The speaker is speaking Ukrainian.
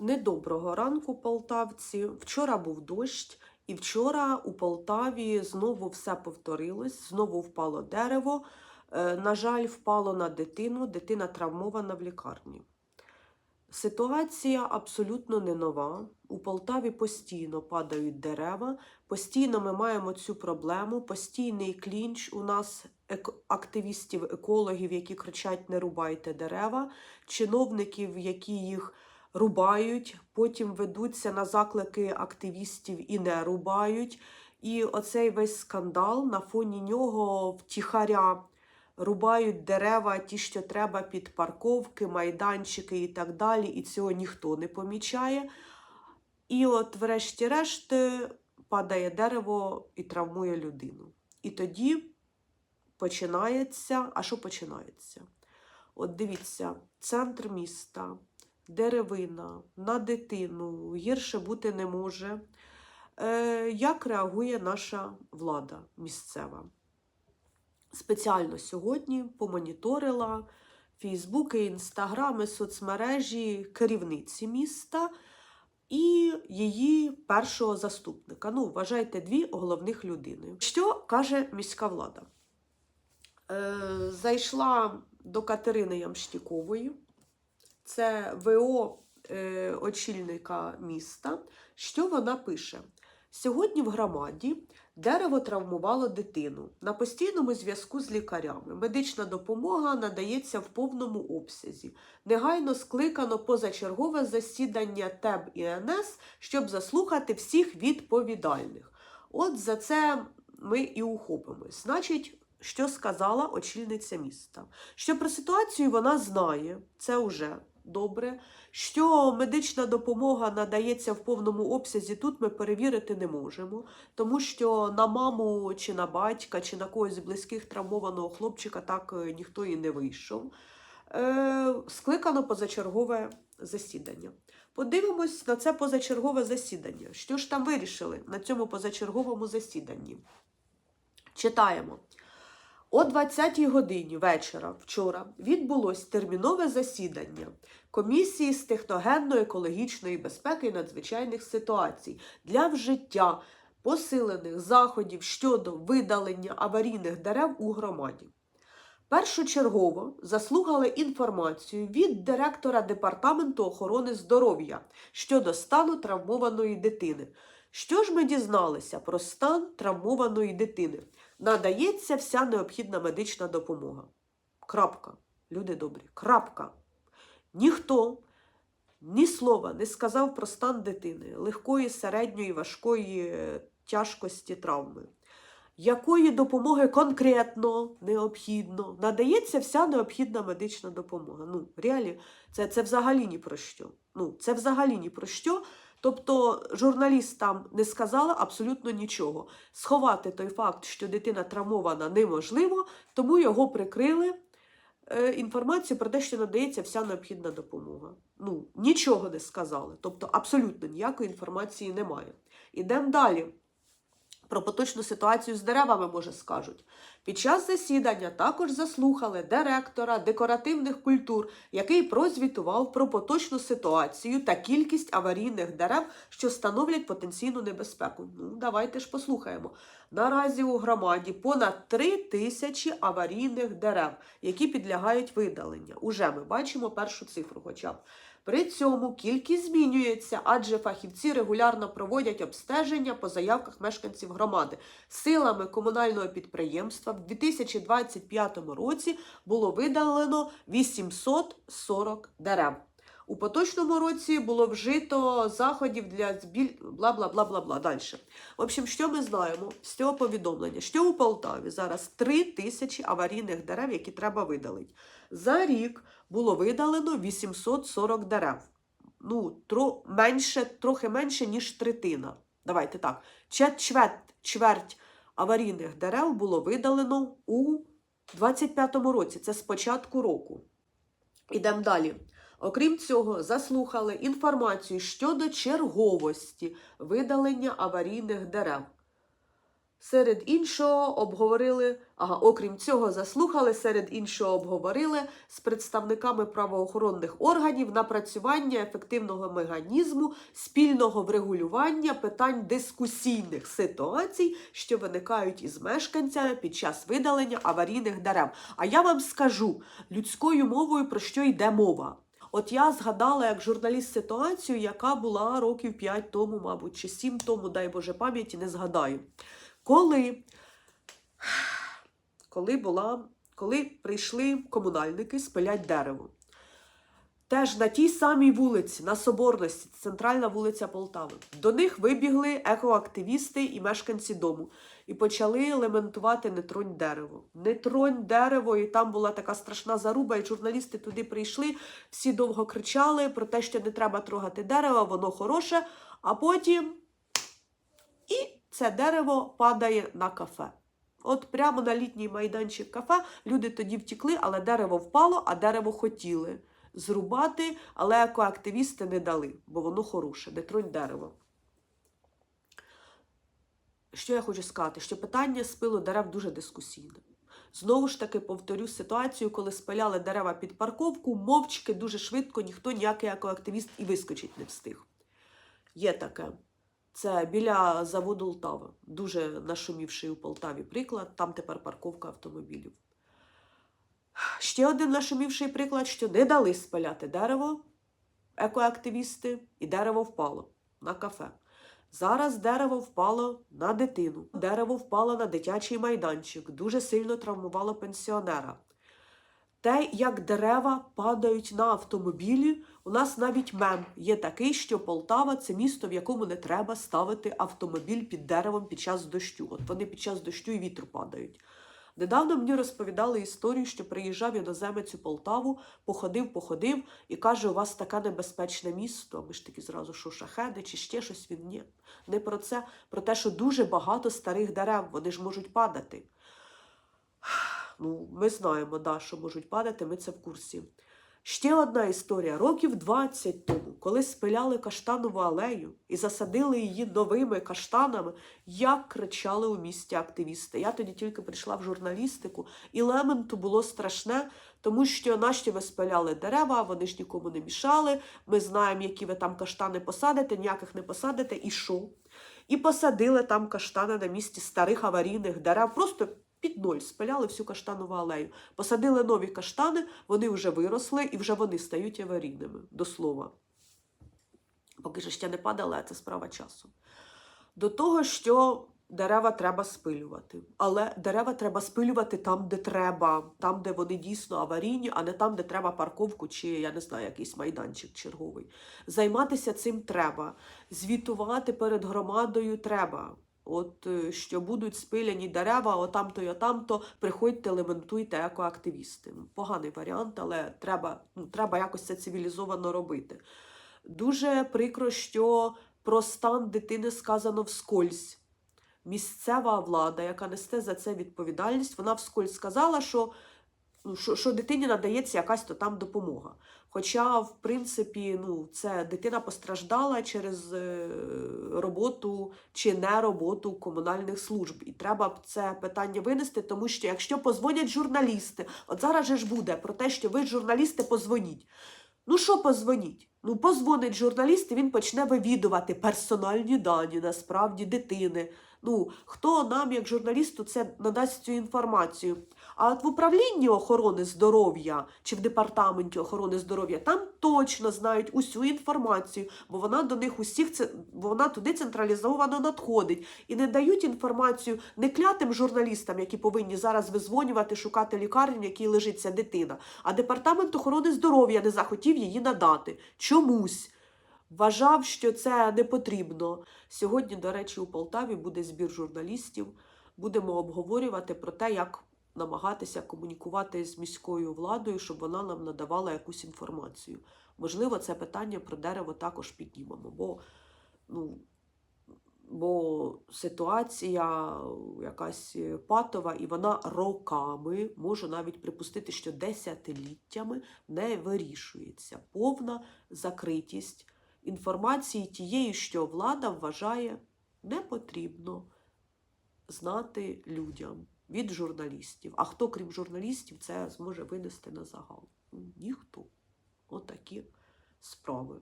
Недоброго ранку, полтавці. Вчора був дощ, і вчора у Полтаві знову все повторилось, знову впало дерево. Е, На жаль, впало на дитину, дитина травмована в лікарні. Ситуація абсолютно не нова. У Полтаві постійно падають дерева, постійно ми маємо цю проблему, постійний клінч у нас активістів, екологів, які кричать не рубайте дерева, чиновників, які їх рубають, потім ведуться на заклики активістів і не рубають. І оцей весь скандал на фоні нього втіхаря рубають дерева, ті, що треба під парковки, майданчики і так далі, і цього ніхто не помічає. І от, врешті-решт, падає дерево і травмує людину. І тоді починається. А що починається? От дивіться, центр міста, деревина, на дитину, гірше бути не може. Е, як реагує наша влада місцева? Спеціально сьогодні помоніторила Фейсбуки, інстаграми, соцмережі керівниці міста і її першого заступника. Ну, вважайте, дві головних людини. Що каже міська влада? Е, зайшла до Катерини Ямштікової, це ВО е, очільника міста. Що вона пише? Сьогодні в громаді дерево травмувало дитину. На постійному зв'язку з лікарями. Медична допомога надається в повному обсязі. Негайно скликано позачергове засідання ТЕБ і НС, щоб заслухати всіх відповідальних. От за це ми і ухопимось. Значить, що сказала очільниця міста? Що про ситуацію вона знає, це вже добре. Що медична допомога надається в повному обсязі, тут ми перевірити не можемо, тому що на маму чи на батька, чи на когось з близьких травмованого хлопчика так е, ніхто і не вийшов. Е, скликано позачергове засідання. Подивимось на це позачергове засідання. Що ж там вирішили на цьому позачерговому засіданні? Читаємо. О 20-й годині вечора вчора відбулось термінове засідання комісії з техногенно-екологічної безпеки і надзвичайних ситуацій для вжиття посилених заходів щодо видалення аварійних дерев у громаді. Першочергово заслухали інформацію від директора департаменту охорони здоров'я щодо стану травмованої дитини. Що ж ми дізналися про стан травмованої дитини? Надається вся необхідна медична допомога. Крапка. Люди добрі. Крапка. Ніхто ні слова не сказав про стан дитини, легкої, середньої, важкої е, тяжкості травми. Якої допомоги конкретно необхідно? Надається вся необхідна медична допомога. Ну, реалі, це, це взагалі ні про що. Ну, це взагалі ні про що. Тобто журналістам не сказала абсолютно нічого. Сховати той факт, що дитина травмована, неможливо, тому його прикрили е, інформацію про те, що надається вся необхідна допомога. Ну, нічого не сказали. Тобто абсолютно ніякої інформації немає. Ідемо далі. Про поточну ситуацію з деревами, може, скажуть. Під час засідання також заслухали директора декоративних культур, який прозвітував про поточну ситуацію та кількість аварійних дерев, що становлять потенційну небезпеку. Ну, давайте ж послухаємо. Наразі у громаді понад 3 тисячі аварійних дерев, які підлягають видаленню. Уже ми бачимо першу цифру хоча б. При цьому кількість змінюється, адже фахівці регулярно проводять обстеження по заявках мешканців громади. Силами комунального підприємства в 2025 році було видалено 840 дерев. У поточному році було вжито заходів для збіль... бла бла бла бла бла. Далі. В общем, що ми знаємо з цього повідомлення? Що у Полтаві зараз 3 тисячі аварійних дерев, які треба видалити. За рік було видалено 840 дерев. Ну, тро, менше, трохи менше, ніж третина. Давайте так. Чверть, чверть аварійних дерев було видалено у 25-му році. Це з початку року. Ідемо далі. Окрім цього, заслухали інформацію щодо черговості видалення аварійних дерев. Серед іншого обговорили, ага, окрім цього, заслухали, серед іншого обговорили з представниками правоохоронних органів напрацювання ефективного механізму спільного врегулювання питань дискусійних ситуацій, що виникають із мешканцями під час видалення аварійних дерев. А я вам скажу людською мовою, про що йде мова. От я згадала як журналіст ситуацію, яка була років 5 тому, мабуть, чи 7 тому, дай Боже пам'яті, не згадаю. Коли, коли, була, коли прийшли комунальники спилять дерево. Теж на тій самій вулиці, на Соборності, центральна вулиця Полтави. До них вибігли екоактивісти і мешканці дому і почали лементувати не тронь дерево. Не тронь дерево, і там була така страшна заруба, і журналісти туди прийшли, всі довго кричали про те, що не треба трогати дерево, воно хороше, а потім і це дерево падає на кафе. От прямо на літній майданчик кафе люди тоді втікли, але дерево впало, а дерево хотіли зрубати, але екоактивісти не дали, бо воно хороше, не тронь дерево. Що я хочу сказати? Що питання спилу дерев дуже дискусійне. Знову ж таки повторю ситуацію, коли спиляли дерева під парковку, мовчки дуже швидко ніхто ніякий екоактивіст і вискочить не встиг. Є таке. Це біля заводу Лтава, дуже нашумівший у Полтаві приклад. Там тепер парковка автомобілів. Ще один нашумівший приклад, що не дали спаляти дерево екоактивісти, і дерево впало на кафе. Зараз дерево впало на дитину, дерево впало на дитячий майданчик, дуже сильно травмувало пенсіонера. Те, як дерева падають на автомобілі, у нас навіть мем є такий, що Полтава це місто, в якому не треба ставити автомобіль під деревом під час дощу. От вони під час дощу і вітру падають. Недавно мені розповідали історію, що приїжджав іноземець у Полтаву, походив, походив і каже, у вас таке небезпечне місто. Ми ж такі зразу, що шахеди чи ще щось він ні. Не про це, про те, що дуже багато старих дерев, вони ж можуть падати. Ну, ми знаємо, да, що можуть падати, ми це в курсі. Ще одна історія. Років 20 тому, коли спиляли каштанову алею і засадили її новими каштанами, як кричали у місті активісти. Я тоді тільки прийшла в журналістику, і лементу було страшне, тому що нащо ви спиляли дерева, вони ж нікому не мішали. Ми знаємо, які ви там каштани посадите, ніяких не посадите, і що? І посадили там каштани на місці старих аварійних дерев. Просто під ноль спиляли всю каштанову алею. Посадили нові каштани, вони вже виросли і вже вони стають аварійними, до слова. Поки що ще не падали, а це справа часу. До того, що дерева треба спилювати. Але дерева треба спилювати там, де треба, там, де вони дійсно аварійні, а не там, де треба парковку чи, я не знаю, якийсь майданчик черговий. Займатися цим треба. Звітувати перед громадою треба. От е, що будуть спиляні дерева, отам-то і отам-то, приходьте, лементуйте екоактивісти. Поганий варіант, але треба, ну, треба якось це цивілізовано робити. Дуже прикро, що про стан дитини сказано вскользь. Місцева влада, яка несе за це відповідальність, вона вскользь сказала, що, ну, що, що дитині надається якась то там допомога. Хоча, в принципі, ну, це дитина постраждала через е, роботу чи не роботу комунальних служб. І треба це питання винести, тому що якщо позвонять журналісти, от зараз же ж буде про те, що ви журналісти позвоніть. Ну що позвоніть? Ну, позвонить журналіст, і він почне вивідувати персональні дані насправді дитини. Ну, хто нам, як журналісту, це надасть цю інформацію? А от в управлінні охорони здоров'я чи в департаменті охорони здоров'я там точно знають усю інформацію, бо вона до них усіх бо вона туди централізовано надходить і не дають інформацію не клятим журналістам, які повинні зараз визвонювати, шукати лікарню, в якій лежить ця дитина. А департамент охорони здоров'я не захотів її надати. Чомусь. Вважав, що це не потрібно. Сьогодні, до речі, у Полтаві буде збір журналістів. Будемо обговорювати про те, як намагатися комунікувати з міською владою, щоб вона нам надавала якусь інформацію. Можливо, це питання про дерево також піднімемо, бо, ну, бо ситуація якась патова, і вона роками, можу навіть припустити, що десятиліттями не вирішується. Повна закритість інформації тієї, що влада вважає непотрібно знати людям від журналістів. А хто, крім журналістів, це зможе винести на загал? Ніхто. Отакі справи.